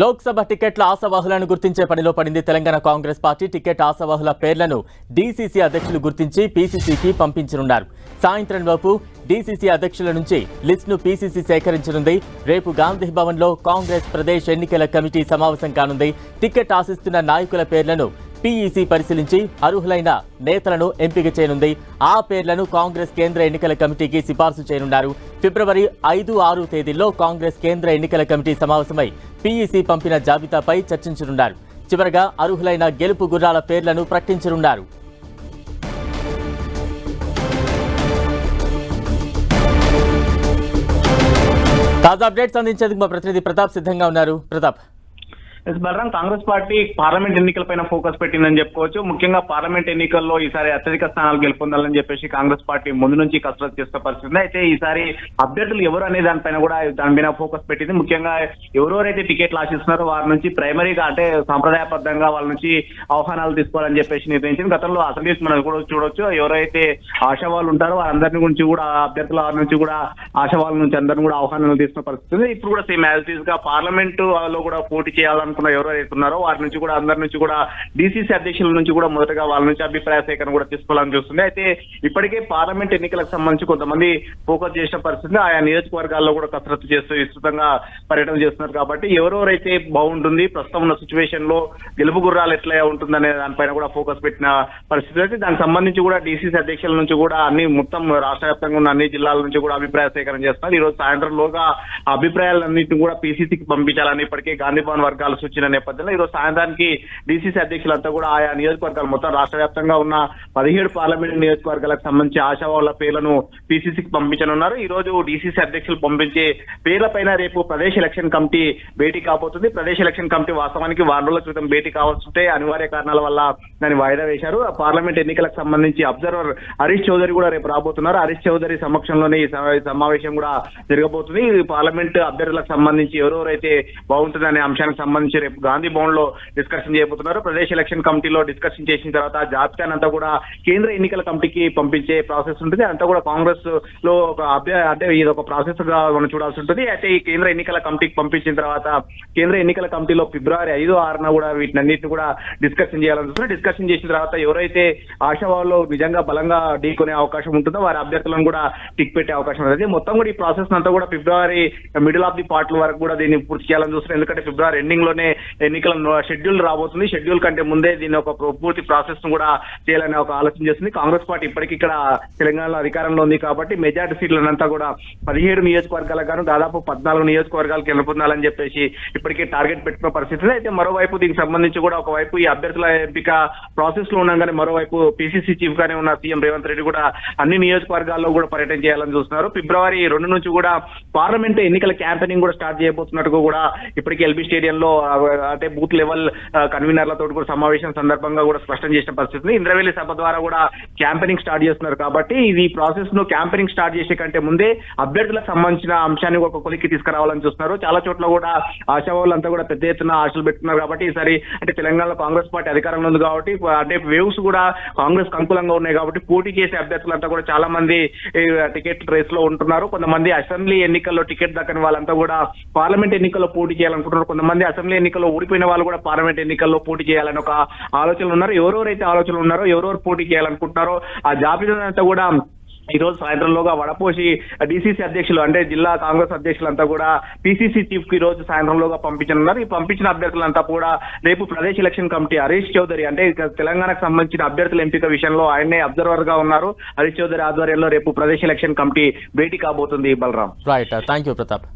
లోక్సభ టికెట్ల ఆశావాహులను గుర్తించే పనిలో పడింది తెలంగాణ కాంగ్రెస్ పార్టీ. టికెట్ ఆశావాహుల పేర్లను డీసీసీ అధ్యక్షులు గుర్తించి పీసీసీకి పంపించనున్నారు. సాయంత్రం లోపు డీసీసీ అధ్యక్షుల నుంచి లిస్టును పీసీసీ సేకరించనుంది. రేపు గాంధీ భవన్లో కాంగ్రెస్ ప్రదేశ్ ఎన్నికల కమిటీ సమావేశం కానుంది. టికెట్ ఆశిస్తున్న నాయకుల పేర్లను పీఈసీ పరిశీలించి అర్హులైన నేతలను ఎంపిక చేయనుంది. ఆ పేర్లను కాంగ్రెస్ కేంద్ర ఎన్నికల కమిటీకి సిఫార్సు చేయనున్నారు. ఫిబ్రవరి ఐదు ఆరు తేదీల్లో కాంగ్రెస్ కేంద్ర ఎన్నికల కమిటీ సమావేశమై పీఈసీ పంపిన జాబితాపై చర్చించనున్నారు. చివరగా అర్హులైన గెలుపు గుర్రాల పేర్లను ప్రకటించనున్నారు. తాజా అప్డేట్స్ అందించేందుకు మా ప్రతినిధి ప్రతాప్ సిద్ధంగా ఉన్నారు. Pratap. Yes Balram Congress party parliament ఎన్నికలపైన focus పెట్టిందని చెప్పుకోవచ్చు. ముఖ్యంగా పార్లమెంట్ ఎన్నికల్లో ఈసారి అత్యధిక స్థానాలు గెలుపొందాలని చెప్పేసి కాంగ్రెస్ పార్టీ ముందు నుంచి కసరత్తు చేస్తున్న పరిస్థితి అయితే ఈసారి అభ్యర్థులు ఎవరు అనే దానిపైన కూడా దాని మీద ఫోకస్ పెట్టింది. ముఖ్యంగా ఎవరెవరైతే టికెట్లు ఆశిస్తున్నారో వారి నుంచి ప్రైమరీగా అంటే సాంప్రదాయబద్ధంగా వాళ్ళ నుంచి ఆహ్వానాలు తీసుకోవాలని చెప్పేసి నిర్ణయించింది. గతంలో అసెంబ్లీ మనం కూడా చూడొచ్చు. ఎవరైతే ఆశావాళ్ళు ఉంటారో వారందరిని గురించి కూడా అభ్యర్థుల వారి నుంచి కూడా ఆశావాళ్ళ నుంచి అందరిని కూడా ఆహ్వానాలు తీసుకున్న పరిస్థితి ఇప్పుడు కూడా సేమ్ యాజ్గా పార్లమెంట్లో కూడా పోటీ చేయాలని అనుకున్న ఎవరైతే ఉన్నారో వారి నుంచి కూడా అందరి నుంచి కూడా డీసీసీ అధ్యక్షుల నుంచి కూడా మొదటగా వాళ్ళ నుంచి అభిప్రాయ సేకరణ కూడా తీసుకోవాలని చూస్తుంది. అయితే ఇప్పటికే పార్లమెంట్ ఎన్నికలకు సంబంధించి కొంతమంది ఫోకస్ చేసిన పరిస్థితి ఆయా నియోజకవర్గాల్లో కూడా కసరత్తు చేస్తూ విస్తృతంగా పర్యటన చేస్తున్నారు కాబట్టి ఎవరెవరైతే బాగుంటుంది ప్రస్తుతం ఉన్న సిచ్యువేషన్లో గెలుపు గుర్రాలు ఎట్లా ఉంటుందనే దానిపైన కూడా ఫోకస్ పెట్టిన పరిస్థితి అయితే దానికి సంబంధించి కూడా డీసీసీ అధ్యక్షుల నుంచి కూడా అన్ని మొత్తం రాష్ట్ర వ్యాప్తంగా ఉన్న అన్ని జిల్లాల నుంచి కూడా అభిప్రాయ సేకరణ చేస్తున్నారు. ఈ రోజు సాయంత్రంలోగా లోగా అభిప్రాయాలన్నింటినీ కూడా పీసీసీకి పంపించాలని ఇప్పటికే గాంధీ భవన్ వర్గాలు వచ్చిన నేపథ్యంలో ఈరోజు సాయంత్రానికి డీసీసీ అధ్యక్షులంతా కూడా ఆయా నియోజకవర్గాలు మొత్తం రాష్ట్ర వ్యాప్తంగా ఉన్న పదిహేడు పార్లమెంట్ నియోజకవర్గాలకు సంబంధించి ఆశావాళ్ళ పేర్లను పిసిసికి పంపించనున్నారు. ఈ రోజు డీసీసీ అధ్యక్షులు పంపించే పేర్లపైన రేపు ప్రదేశ్ ఎలక్షన్ కమిటీ భేటీ కాబోతుంది. ప్రదేశ్ ఎలక్షన్ కమిటీ వాస్తవానికి వారం రోజుల క్రితం భేటీ కావాల్సింటే అనివార్య కారణాల వల్ల దాన్ని వాయిదా వేశారు. ఆ పార్లమెంట్ ఎన్నికలకు సంబంధించి అబ్జర్వర్ హరీష్ చౌదరి కూడా రేపు రాబోతున్నారు. హరీష్ చౌదరి సమక్షంలోనే ఈ సమావేశం కూడా జరగబోతుంది. ఈ పార్లమెంట్ అభ్యర్థులకు సంబంధించి ఎవరెవరైతే బాగుంటుంది అనే అంశానికి సంబంధించి రేపు గాంధీ భవన్లో డిస్కషన్ చేయబోతున్నారు. ప్రదేశ్ ఎలక్షన్ కమిటీలో డిస్కషన్ చేసిన తర్వాత జాబితాను అంతా కూడా కేంద్ర ఎన్నికల కమిటీకి పంపించే ప్రాసెస్ ఉంటుంది. అంతా కూడా కాంగ్రెస్లో ఒక అంటే ఇది ఒక ప్రాసెస్గా మనం చూడాల్సి ఉంటుంది. అయితే ఈ కేంద్ర ఎన్నికల కమిటీకి పంపించిన తర్వాత కేంద్ర ఎన్నికల కమిటీలో ఫిబ్రవరి ఐదు ఆరున కూడా వీటినన్నిటిని కూడా డిస్కషన్ చేయాలని డిస్కషన్ చేసిన తర్వాత ఎవరైతే ఆశావాళ్ళు నిజంగా బలంగా ఢీకొనే అవకాశం ఉంటుందో వారి అభ్యర్థులను కూడా టిక్ పెట్టే అవకాశం ఉంటుంది. మొత్తం కూడా ఈ ప్రాసెస్ అంతా కూడా ఫిబ్రవరి మిడిల్ ఆఫ్ ది పార్ట్ వరకు కూడా దీన్ని పూర్తి చేయాలని చూస్తున్నారు. ఎందుకంటే ఫిబ్రవరి ఎండింగ్లోనే ఎన్నికల షెడ్యూల్ రాబోతుంది. షెడ్యూల్ కంటే ముందే దీన్ని ఒక పూర్తి ప్రాసెస్ను కూడా చేయాలని ఒక ఆలోచన చేస్తుంది. కాంగ్రెస్ పార్టీ ఇప్పటికి ఇక్కడ తెలంగాణలో అధికారంలో ఉంది కాబట్టి మెజార్టీ సీట్లనంతా కూడా పదిహేడు నియోజకవర్గాలకు గాను దాదాపు పద్నాలుగు నియోజకవర్గాలకు గెలుపొందాలని చెప్పేసి ఇప్పటికే టార్గెట్ పెట్టుకున్న పరిస్థితి. అయితే మరోవైపు దీనికి సంబంధించి కూడా ఒకవైపు ఈ అభ్యర్థుల ఎంపిక ప్రాసెస్లో ఉండగానే మరోవైపు పిసిసి చీఫ్ గానే ఉన్న సీఎం రేవంత్ రెడ్డి కూడా అన్ని నియోజకవర్గాల్లో కూడా పర్యటన చేయాలని చూస్తున్నారు. ఫిబ్రవరి రెండు నుంచి కూడా పార్లమెంట్ ఎన్నికల క్యాంపెయినింగ్ కూడా స్టార్ట్ చేయబోతున్నట్టుగా కూడా ఇప్పటికే ఎల్బీ స్టేడియంలో అంటే బూత్ లెవెల్ కన్వీనర్లతో కూడా సమావేశం సందర్భంగా కూడా స్పష్టం చేసిన పరిస్థితి ఇంద్రవేలి సభ ద్వారా కూడా క్యాంపెనింగ్ స్టార్ట్ చేస్తున్నారు కాబట్టి ఇది ప్రాసెస్ను క్యాంపెనింగ్ స్టార్ట్ చేసే కంటే ముందే అభ్యర్థులకు సంబంధించిన అంశాన్ని ఒక కొలికి తీసుకురావాలని చూస్తున్నారు. చాలా చోట్ల కూడా ఆశావాళ్ళంతా కూడా పెద్ద ఎత్తున ఆశలు పెట్టుకున్నారు కాబట్టి ఈసారి అంటే తెలంగాణలో కాంగ్రెస్ పార్టీ అధికారంలో ఉంది కాబట్టి అంటే వేవ్స్ కూడా కాంగ్రెస్ అనుకూలంగా ఉన్నాయి కాబట్టి పోటీ చేసే అభ్యర్థులంతా కూడా చాలా మంది టికెట్ రేస్లో ఉంటున్నారు. కొంతమంది అసెంబ్లీ ఎన్నికల్లో టికెట్ దక్కని వాళ్ళంతా కూడా పార్లమెంట్ ఎన్నికల్లో పోటీ చేయాలనుకుంటున్నారు. కొంతమంది అసెంబ్లీ ఎన్నికల్లో ఓడిపోయిన వాళ్ళు కూడా పార్లమెంట్ ఎన్నికల్లో పోటీ చేయాలని ఒక ఆలోచనలు ఉన్నారు. ఎవరెవరైతే ఆలోచనలు ఉన్నారో ఎవరెవరు పోటీ చేయాలనుకుంటున్నారో ఆ జాబితా అంతా కూడా ఈ రోజు సాయంత్రంలోగా వడపోసి డిసిసి అధ్యక్షులు అంటే జిల్లా కాంగ్రెస్ అధ్యక్షులంతా కూడా పిసిసి చీఫ్కి రోజు సాయంత్రంలోగా పంపించనున్నారు. ఈ పంపించిన అభ్యర్థులంతా కూడా రేపు ప్రదేశ్ ఎలక్షన్ కమిటీ హరీష్ చౌదరి అంటే తెలంగాణకు సంబంధించిన అభ్యర్థుల ఎంపిక విషయంలో ఆయనే అబ్జర్వర్గా ఉన్నారు. హరీష్ చౌదరి ఆధ్వర్యంలో రేపు ప్రదేశ్ ఎలక్షన్ కమిటీ భేటీ కాబోతుంది Balram. Right thank you Pratap